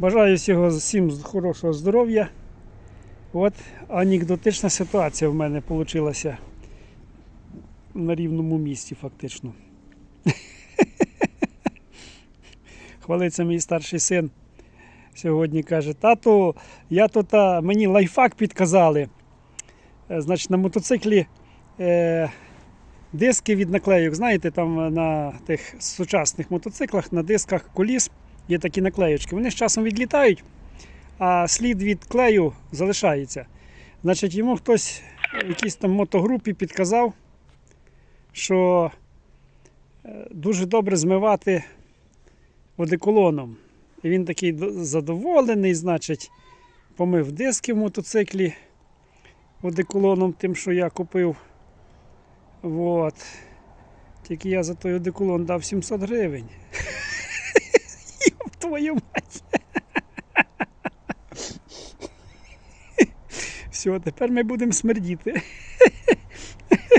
Бажаю всього всім хорошого здоров'я. От анекдотична ситуація в мене вийшла на рівному місці, фактично. Хвалиться мій старший син. Сьогодні каже: тату, я тут мені лайфхак підказали. Е, Значить, на мотоциклі е, диски від наклейок. Знаєте, там на тих сучасних мотоциклах, на дисках коліс є такі наклеючки. Вони з часом відлітають, а слід від клею залишається. Значить, йому хтось в якійсь там мотогрупі підказав, що е, дуже добре змивати одеколоном. І він такий задоволений, значить, помив диски в мотоциклі одеколоном тим, що я купив. Вот. Тільки я за той одеколон дав 700 гривень. Твою мать. Все, тепер ми будемо смердіти.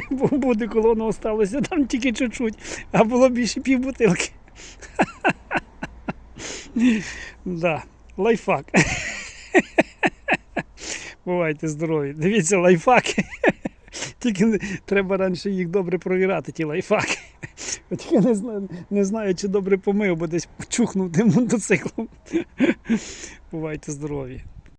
Бо в одеколону осталося там тільки чуть-чуть, а було більше пів бутилки. Да, лайфхак. Бувайте здорові. Дивіться лайфхаки. Тільки треба раніше їх добре провірати, ті лайфаки. Тільки не знаю, не знаю, чи добре помив, бо десь чухнув тим мотоциклом. Бувайте здорові.